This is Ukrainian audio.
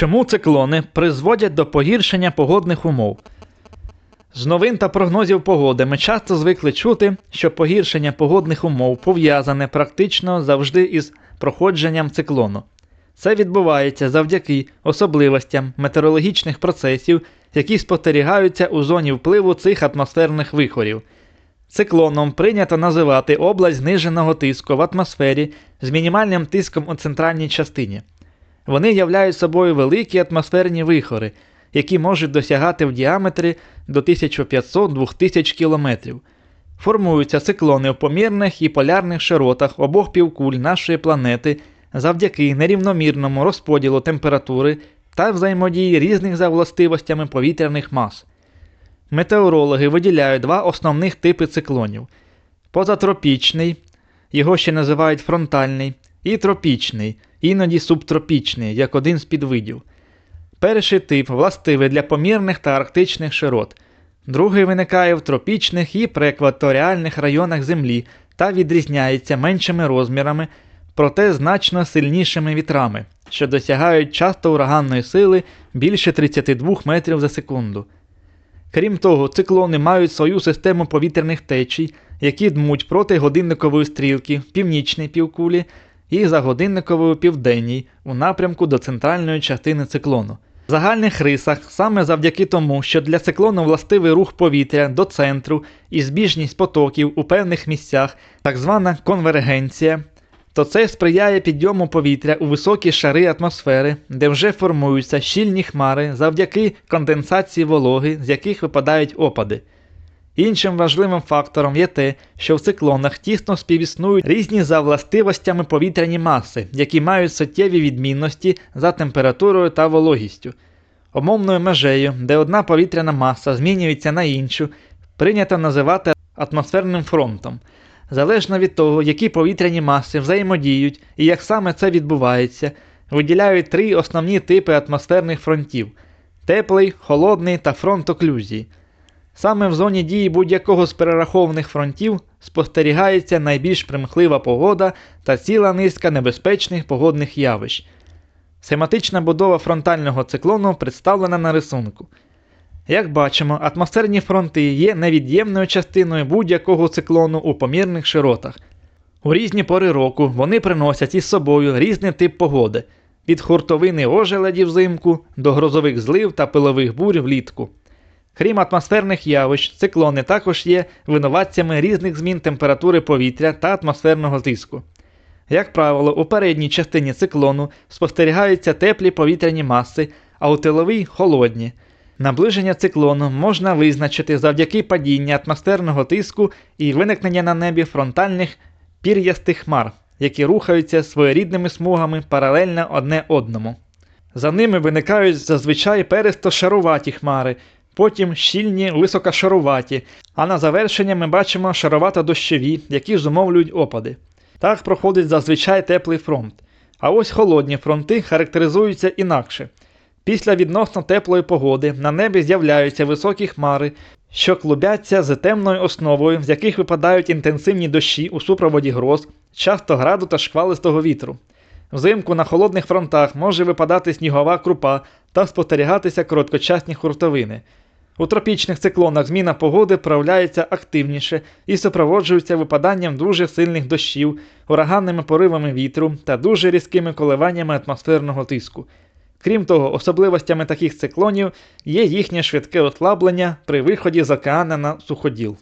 Чому циклони призводять до погіршення погодних умов? З новин та прогнозів погоди ми часто звикли чути, що погіршення погодних умов пов'язане практично завжди із проходженням циклону. Це відбувається завдяки особливостям метеорологічних процесів, які спостерігаються у зоні впливу цих атмосферних вихорів. Циклоном прийнято називати область зниженого тиску в атмосфері з мінімальним тиском у центральній частині. Вони являють собою великі атмосферні вихори, які можуть досягати в діаметрі до 1500-2000 км. Формуються циклони в помірних і полярних широтах обох півкуль нашої планети завдяки нерівномірному розподілу температури та взаємодії різних за властивостями повітряних мас. Метеорологи виділяють два основних типи циклонів: позатропічний, його ще називають фронтальний, і тропічний, іноді субтропічний, як один з підвидів. Перший тип властивий для помірних та арктичних широт, другий виникає в тропічних і преекваторіальних районах Землі та відрізняється меншими розмірами, проте значно сильнішими вітрами, що досягають часто ураганної сили більше 32 метрів за секунду. Крім того, циклони мають свою систему повітряних течій, які дмуть проти годинникової стрілки в північній півкулі і за годинниковою південній у напрямку до центральної частини циклону. В загальних рисах саме завдяки тому, що для циклону властивий рух повітря до центру і збіжність потоків у певних місцях, так звана конвергенція, то це сприяє підйому повітря у високі шари атмосфери, де вже формуються щільні хмари завдяки конденсації вологи, з яких випадають опади. Іншим важливим фактором є те, що в циклонах тісно співіснують різні за властивостями повітряні маси, які мають суттєві відмінності за температурою та вологістю. Умовною межею, де одна повітряна маса змінюється на іншу, прийнято називати атмосферним фронтом. Залежно від того, які повітряні маси взаємодіють і як саме це відбувається, виділяють три основні типи атмосферних фронтів теплий, холодний та фронт оклюзії. Саме в зоні дії будь-якого з перерахованих фронтів спостерігається найбільш примхлива погода та ціла низка небезпечних погодних явищ. Схематична будова фронтального циклону представлена на рисунку. Як бачимо, атмосферні фронти є невід'ємною частиною будь-якого циклону у помірних широтах. У різні пори року вони приносять із собою різний тип погоди від хуртовини ожеледі взимку до грозових злив та пилових бурь влітку. Крім атмосферних явищ, циклони також є винуватцями різних змін температури повітря та атмосферного тиску. Як правило, у передній частині циклону спостерігаються теплі повітряні маси, а у тиловій холодні. Наближення циклону можна визначити завдяки падінню атмосферного тиску і виникнення на небі фронтальних пір'ястих хмар, які рухаються своєрідними смугами паралельно одне одному. За ними виникають зазвичай перестошаруваті хмари, потім щільні високошаруваті, а на завершення ми бачимо шаровато-дощові, які зумовлюють опади. Так проходить зазвичай теплий фронт. А ось холодні фронти характеризуються інакше. Після відносно теплої погоди на небі з'являються високі хмари, що клубяться з темною основою, з яких випадають інтенсивні дощі у супроводі гроз, часто граду та шквалистого вітру. Взимку на холодних фронтах може випадати снігова крупа та спостерігатися короткочасні хуртовини. У тропічних циклонах зміна погоди проявляється активніше і супроводжується випаданням дуже сильних дощів, ураганними поривами вітру та дуже різкими коливаннями атмосферного тиску. Крім того, особливостями таких циклонів є їхнє швидке ослаблення при виході з океана на суходіл.